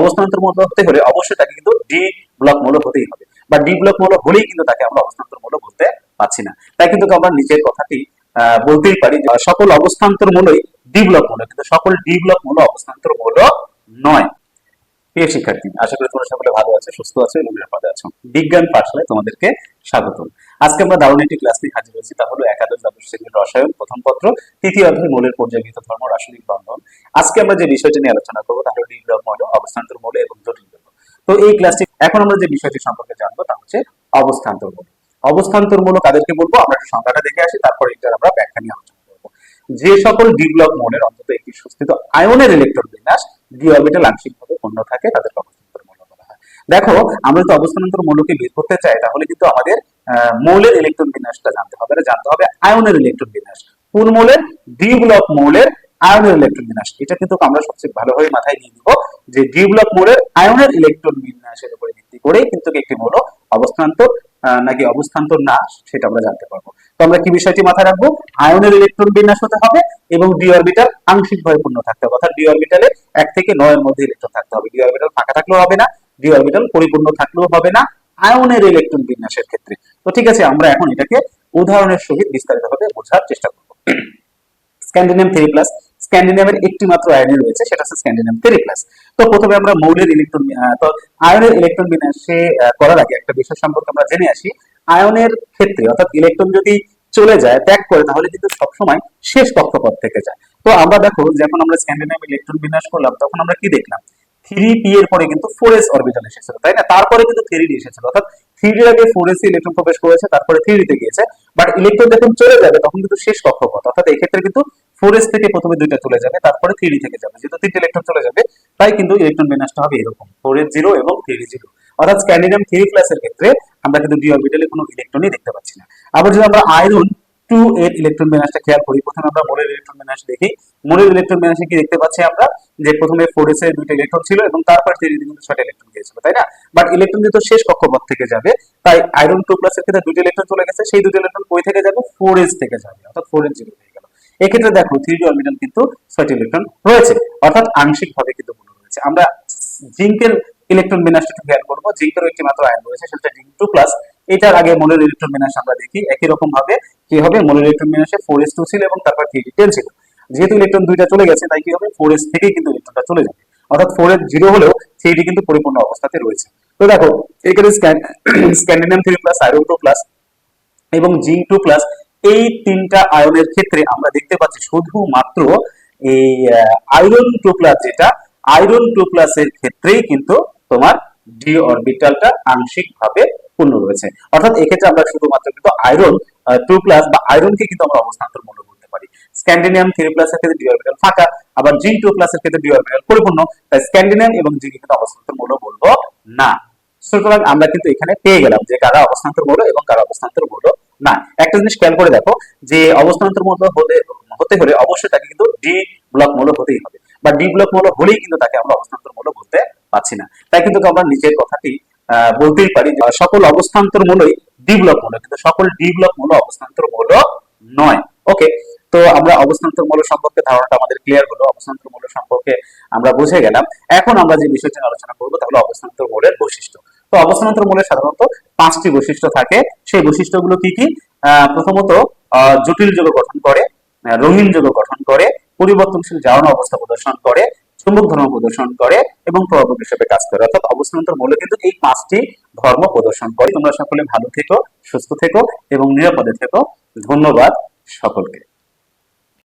অবস্থান্তর মৌল হতে হলে অবশ্যই তাকে কিন্তু ডি ব্লক মৌল হতেই হবে। বা ডি ব্লক মৌল হলেই কিন্তু তাকে আমরা অবস্থান্তর মৌল বলতে পারছি না। তাই কিন্তু আমরা নিচের কথাটি বলতেই পারি সকল অবস্থান্তর মূলই ডি ব্লক মৌল কিন্তু সকল ডি ব্লক মৌল অবস্থান্তর মৌল নয়। প্রিয় শিক্ষার্থী, আশা করি তোমরা সকলে ভালো আছো, সুস্থ আছো এবং নিরাপদে আছো। বিজ্ঞান পাঠশালায় তোমাদেরকে স্বাগতম। আজকে আমরা দারুণ একটি ক্লাস নিয়ে হাজির হয়েছি, তা হলো একাদশ দ্বাদশ শ্রেণির রসায়ন প্রথম পত্র, তৃতীয় অধ্যায় মৌলের পর্যায়িত ধর্ম, রাসায়নিক বন্ধন আজকে আমরা যে বিষয়টি নিয়ে আলোচনা করব, তা হলো ডি ব্লক মৌল, অবস্থান্তর মৌল এবং জটিল তো এই ক্লাসটি এখন আমরা যে বিষয়টি সম্পর্কে জানব, তা হচ্ছে অবস্থান্তর মৌল। অবস্থান্তর মৌল কাদেরকে বলব? আমরা একটু সংজ্ঞাটা দেখে আসি, তারপর এটার আমরা ব্যাখ্যা নিয়ে আলোচনা করব। যে সকল ডি ব্লক মৌলের অন্তত একটি সুস্থিত আয়নের ইলেকট্রন বিন্যাস ডি অরবিটাল আংশিকভাবে পূর্ণ থাকে, তাদেরকে অবস্থান্তর মৌল বলা হয়। দেখো, আমরা যদি অবস্থান্তর মৌলকে বের করতে চাই, তাহলে কিন্তু আমাদের মৌলের ইলেকট্রন বিন্যাসটা জানতে হবে। জানতে হবে আয়নের ইলেকট্রন বিন্যাস। কোন মৌলের? ডি ব্লক মৌলের আয়নের ইলেকট্রন বিন্যাস। এটা কিন্তু আমরা সবচেয়ে ভালোভাবে মাথায় নিয়ে নিব যে ডি ব্লক মৌলের আয়নের ইলেকট্রন বিন্যাসের উপরে ভিত্তি করেই কিন্তু একটি মৌল অবস্থান্তর নাকি অবস্থান্তর না, সেটা আমরা জানতে পারব। তো আমরা কি বিষয়টি মাথায় রাখব? আয়নের ইলেকট্রন বিন্যাস হতে হবে এবং ডি অরবিটাল আংশিকভাবে পূর্ণ থাকতে হবে। অর্থাৎ ডি অরবিটালে এক থেকে নয়ের মধ্যে ইলেকট্রন থাকতে হবে। ডি অরবিটাল ফাঁকা থাকলেও হবে না ডি অরবিটাল পরিপূর্ণ থাকলেও হবে না। আয়নের ইলেকট্রন বিন্যাসের ক্ষেত্রে। তো ঠিক আছে, আমরা এখন এটাকে উদাহরণের সহিত বিস্তারিতভাবে বোঝার চেষ্টা করব। স্ক্যান্ডিনিয়াম থ্রি প্লাস স্ক্যান্ডিনিয়ামের একটি মাত্র আয়নে রয়েছে, সেটা হচ্ছে স্ক্যান্ডিনিয়াম থ্রি প্লাস তো প্রথমে আমরা মৌলের ইলেকট্রন তো আয়নের ইলেকট্রন বিন্যাসে করার আগে একটা বিষয় সম্পর্কে আমরা জেনে আসি। আয়নের ক্ষেত্রে, অর্থাৎ ইলেকট্রন যদি চলে যায়, ত্যাগ করে, তাহলে কিন্তু সবসময় শেষ কক্ষপথ থেকে যায়। তো আমরা দেখো যখন আমরা স্ক্যান্ডিনিয়াম ইলেকট্রন বিন্যাস করলাম, তখন আমরা কি দেখলাম? থ্রি পি এর পরে কিন্তু ফোর এস অরবিটাল এসেছিল, তাই না? তারপরে কিন্তু থ্রি ডি এসেছিল, অর্থাৎ থ্রি ডির আগে ফোর এস ইলেকট্রন প্রবেশ করেছে, তারপরে থ্রি ডিতে গিয়েছে বাট ইলেকট্রন যখন চলে যাবে, তখন কিন্তু শেষ কক্ষপথ, অর্থাৎ এই ক্ষেত্রে কিন্তু ফোর এস থেকে প্রথমে দুইটা চলে যাবে, তারপরে থ্রি থেকে যাবে, যেহেতু তিনটে ইলেকট্রন চলে যাবে, তাই কিন্তু ইলেকট্রন বিন্যাসটা হবে এরকম ফোর এস জিরো এবং থ্রি জিরো অর্থাৎ স্ক্যান্ডিনিয়াম থ্রি প্লাসের ক্ষেত্রে আমরা কিন্তু ডি অরবিটালে কোনো ইলেকট্রনই দেখতে পাচ্ছি না। আবার যদি আমরা আয়রন টু এর ইলেকট্রন বিন্যাসটা খেয়াল করি। প্রথমে আমরা মোলের ইলেকট্রন বিন্যাস দেখি। মোলের ইলেকট্রন বিন্যাসে কি দেখতে পাচ্ছি আমরা? যে প্রথমে ফোর এস এর দুইটা ইলেকট্রন ছিল এবং তারপর ডি কিন্তু ছয়টা ইলেকট্রন গিয়েছিল, তাই না? বাট ইলেকট্রন যেহেতু শেষ কক্ষপথ থেকে যাবে। তাই আয়রন টু প্লাসের ক্ষেত্রে দুটো ইলেকট্রন চলে গেছে। সেই দুটো ইলেকট্রন কই থেকে যাবে? ফোর এস থেকে যাবে। অর্থাৎ ফোর এস জিরো হয়ে গেল। এক্ষেত্রে দেখো থ্রি ডি অরবিটাল কিন্তু ছয়টি ইলেকট্রন রয়েছে। অর্থাৎ আংশিক ভাবে কিন্তু মূল রয়েছে। আমরা জিঙ্কের ইলেকট্রন বিন্যাসটা একটু খেয়াল করব। জিঙ্কেরও একটি মাত্র আয়ন রয়েছে, সেটা জিঙ্ক টু প্লাস এটার আগে মোলের ইলেকট্রন আমরা দেখি, একই রকম ভাবে কি হবে? মোলের ইলেকট্রন ফোর এস টু ছিল এবং তারপর থ্রি টেন ছিল। যেহেতু ইলেকট্রন দুইটা চলে গেছে, তাই কি হবে? ফোর এস থেকেই কিন্তু ইলেকট্রনটা চলে যাবে। অর্থাৎ ফোর এস জিরো হলেও থ্রি কিন্তু পরিপূর্ণ অবস্থাতে রয়েছে। তো দেখো, এখানে scandium three plus iron two plus এবং জিঙ্ক টু প্লাস এই তিনটা আয়নের ক্ষেত্রে আমরা দেখতে পাচ্ছি শুধুমাত্র এই আয়রন টু প্লাস যেটা আয়রন টু প্লাসের ক্ষেত্রেই কিন্তু তোমার ডি অরবিটালটা আংশিক ভাবে পূর্ণ রয়েছে। অর্থাৎ এক্ষেত্রে আমরা শুধুমাত্র কিন্তু আয়রন টু প্লাস বা আয়রনকে কিন্তু আমরা অবস্থান্তর মূল্য বলতে পারি। স্ক্যান্ডিনিয়াম থ্রি প্লাসের ক্ষেত্রে ডি অরবিটাল ফাঁকা, আবার জিঙ্ক টু প্লাসের ক্ষেত্রে ডি অরবিটাল পরিপূর্ণ। তাই স্ক্যান্ডিনিয়াম এবং জিঙ্ক কিন্তু অবস্থান্তর মূল্য বলব না। সুতরাং আমরা কিন্তু এখানে পেয়ে গেলাম যে কারা অবস্থান্তর মৌল এবং কারা অবস্থান্তর মৌল না একটা জিনিস খেয়াল করে দেখো যে অবস্থান্তর মৌল হতে হতে হলে অবশ্যই তাকে কিন্তু ডি ব্লক মৌল হতেই হবে। বা ডি ব্লক মৌল হলেই কিন্তু তাকে আমরা অবস্থান্তর মৌল বলতে পারছি না। তাই কিন্তু আমরা নিজের কথাটি বলতেই পারি যে সকল অবস্থান্তর মৌলই ডি ব্লক মৌল কিন্তু সকল ডি ব্লক মৌল অবস্থান্তর মৌল নয়। ওকে তো আমরা অবস্থান্তর মৌল সম্পর্কে ধারণাটা আমাদের ক্লিয়ার হলো, অবস্থান্তর মৌল সম্পর্কে আমরা বুঝে গেলাম। এখন আমরা যে বিষয়টি আলোচনা করব তাহলে অবস্থান্তর মূলের বৈশিষ্ট্য। তো অবস্থান্তর মৌলের সাধারণত পাঁচটি বৈশিষ্ট্য থাকে। সেই বৈশিষ্ট্যগুলো কি কি? প্রথমত জটিল যৌগ গঠন করে রঙিন যৌগ গঠন করে, পরিবর্তনশীল জারণ অবস্থা প্রদর্শন করে চুম্বক ধর্ম প্রদর্শন করে এবং প্রভাবক হিসেবে কাজ করে। অর্থাৎ অবস্থান্তর মূল্য কিন্তু এই পাঁচটি ধর্ম প্রদর্শন করে। তোমরা সকলে ভালো থেকো, সুস্থ থেকো এবং নিরাপদে থেকো। ধন্যবাদ সকলকে।